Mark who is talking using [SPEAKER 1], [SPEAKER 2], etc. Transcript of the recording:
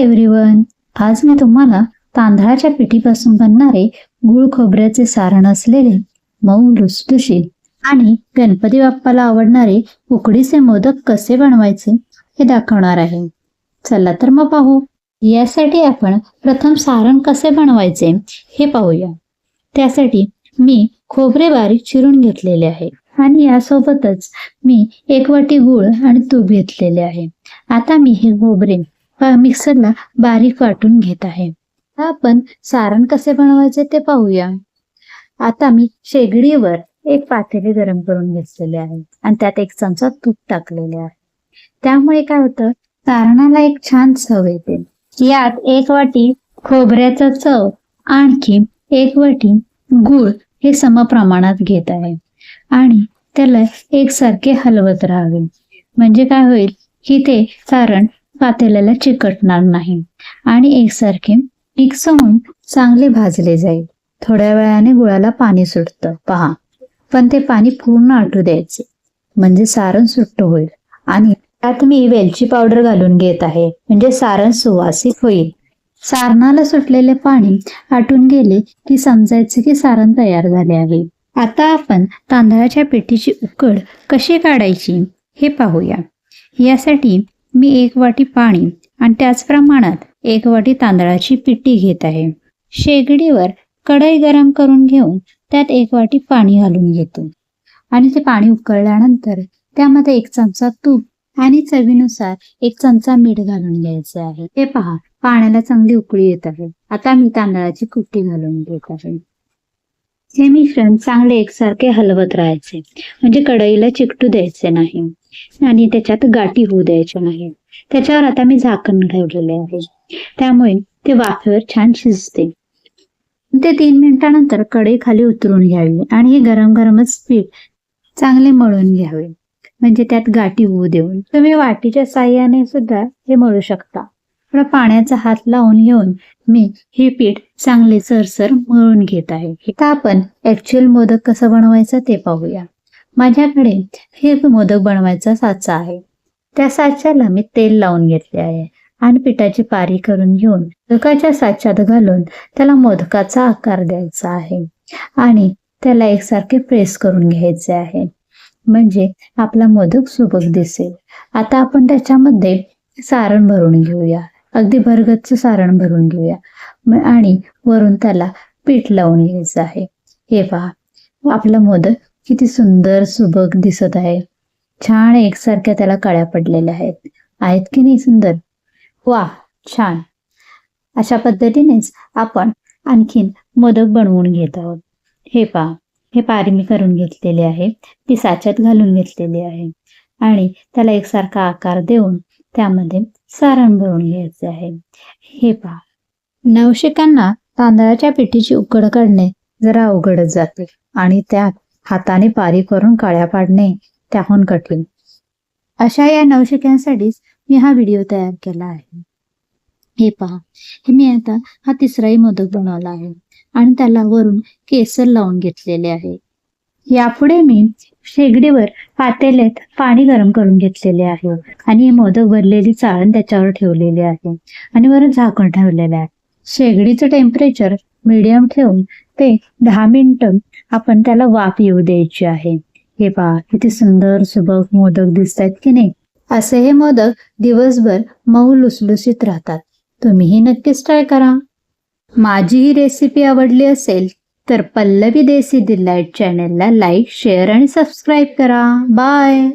[SPEAKER 1] Hi everyone आज मी तुम्हाला तांदळाच्या पिठीपासून बनणारे गुळ खोबऱ्याचे सारण असलेले मऊ लुसलुशीत आणि गणपती बाप्पाला आवडणारे उकडीचे मोदक कसे बनवायचे हे दाखवणार आहे. चला तर मग पाहू. यासाठी आपण प्रथम सारण कसे बनवायचे हे पाहूया. त्यासाठी मी खोबरे बारीक चिरून घेतलेले आहे आणि यासोबतच मी एक वाटी गूळ आणि तूप घेतलेले आहे. आता मी हे खोबरे मिक्सरला बारीक वाटून घेत आहे. आपण सारण कसे बनवायचे ते पाहूया. आता मी शेगडीवर एक पातेली गरम करून घेतलेले आहे आणि त्यात एक चमचा तूप टाकलेले आहे. त्यामुळे काय होतं सारणाला एक छान चव येते. यात एक वाटी खोबऱ्याचा चव आणखी एक वाटी गूळ हे समप्रमाणात घेत आहे. आणि त्याला एकसारखे हलवत राहावे. म्हणजे काय होईल की ते सारण पातेल्याला चिकटणार नाही. आणि एकसारखे मिक्स होऊन चांगले भाजले जाईल. थोड्या वेळाने गुळाला पाणी सुटतं. पहा. पण ते पाणी पूर्ण आटू द्यायचे. म्हणजे सारण सुट्ट होईल. आणि त्यात मी वेलची पावडर घालून घेत आहे. म्हणजे सारण सुवासिक होईल. सारणाला सुटलेले पाणी आटून गेले की समजायचे की सारण तयार झाले आहे. आता आपण तांदळाच्या पेटीची उकड कशी काढायची हे पाहूया. यासाठी मी एक वाटी पाणी आणि त्याच प्रमाणात एक वाटी तांदळाची पिठी घेत आहे. शेगडीवर कढई गरम करून घेऊन त्यात एक वाटी पाणी घालून घेतो. आणि ते पाणी उकळल्यानंतर त्यामध्ये एक चमचा तूप आणि चवीनुसार एक चमचा मीठ घालून घ्यायचे आहे. हे पहा पाण्याला चांगली उकळी येत आहे. आता मी तांदळाची कुट्टी घालून घेत आहे. हे मिश्रण चांगले एकसारखे हलवत राहायचे. म्हणजे कढईला चिकटू द्यायचे नाही. आणि त्याच्यात गाठी होऊ द्यायच्या नाही. त्याच्यावर आता मी झाकण ठेवलेले आहे. त्यामुळे ते वाफेवर छान शिजते. ते तीन मिनिटानंतरकडे खाली उतरून घ्यावी आणि हे गरम गरमच पीठ चांगले मळून घ्यावे. म्हणजे त्यात गाठी होऊ देऊन. तुम्ही वाटीच्या साह्याने सुद्धा हे मळू शकता. थोडा पाण्याचा हात लावून घेऊन मी हे पीठ चांगले सरसर मळून घेत आहे. आता आपण ऍक्च्युअल मोदक कसं बनवायचं ते पाहूया. माझ्याकडे हे मोदक बनवायचा साचा आहे. त्या साच्याला मी तेल लावून घेतले आहे आणि पिठाची पारी करून घेऊन मोदकाच्या साच्यात घालून त्याला मोदकाचा आकार द्यायचा आहे आणि त्याला एकसारखे प्रेस करून घ्यायचे आहे. म्हणजे आपला मोदक सुबक दिसेल. आता आपण त्याच्यामध्ये सारण भरून घेऊया. अगदी भरगतचं सारण भरून घेऊया. आणि वरून त्याला पीठ लावून घ्यायचं आहे. हे पहा आपलं मोदक किती सुंदर सुबक दिसत आहे. छान एकसारख्या त्याला कळ्या पडलेल्या आहेत. आहेत की नाही सुंदर? वा छान. अशा पद्धतीनेच आपण आणखीन मोदक बनवून घेत आहोत. हे पहा हे पारी मी करून घेतलेले आहे. ती साच्यात घालून घेतलेली आहे. आणि त्याला एकसारखा आकार देऊन त्यामध्ये सारण भरून घ्यायचे आहे. हे पहा. नवशिकांना तांदळाच्या पिठीची उकड काढणे जरा अवघडच जाते. आणि त्यात हाताने पारी करून काळ्या पाडणे त्याहून कठीण. अशा या नवशिक्यांसाठीच मी हा व्हिडिओ तयार केला आहे. हे पहा हे मी आता हा तिसराही मोदक बनवला आहे आणि त्याला वरून केसर लावून घेतलेले आहे. यापुढे मी शेगडीवर पातेल्यात पाणी गरम करून घेतलेले आहे आणि हे मोदक भरलेली चाळण त्याच्यावर ठेवलेली आहे आणि वरून झाकण ठेवलेले आहे. शेगडीचं टेम्परेचर मीडियम ठेवून ते दहा मिनिटं आपण त्याला वाफ येऊ द्यायची आहे. हे पहा किती सुंदर सुबक मोदक दिसत आहेत की नाही? असे हे मोदक दिवसभर मऊ लुसलुसीत राहतात. तुम्हीही नक्कीच ट्राय करा. माझी ही रेसिपी आवडली असेल तर पल्लवी देसी दिलाईट चॅनेलला लाईक शेअर आणि सबस्क्राईब करा. बाय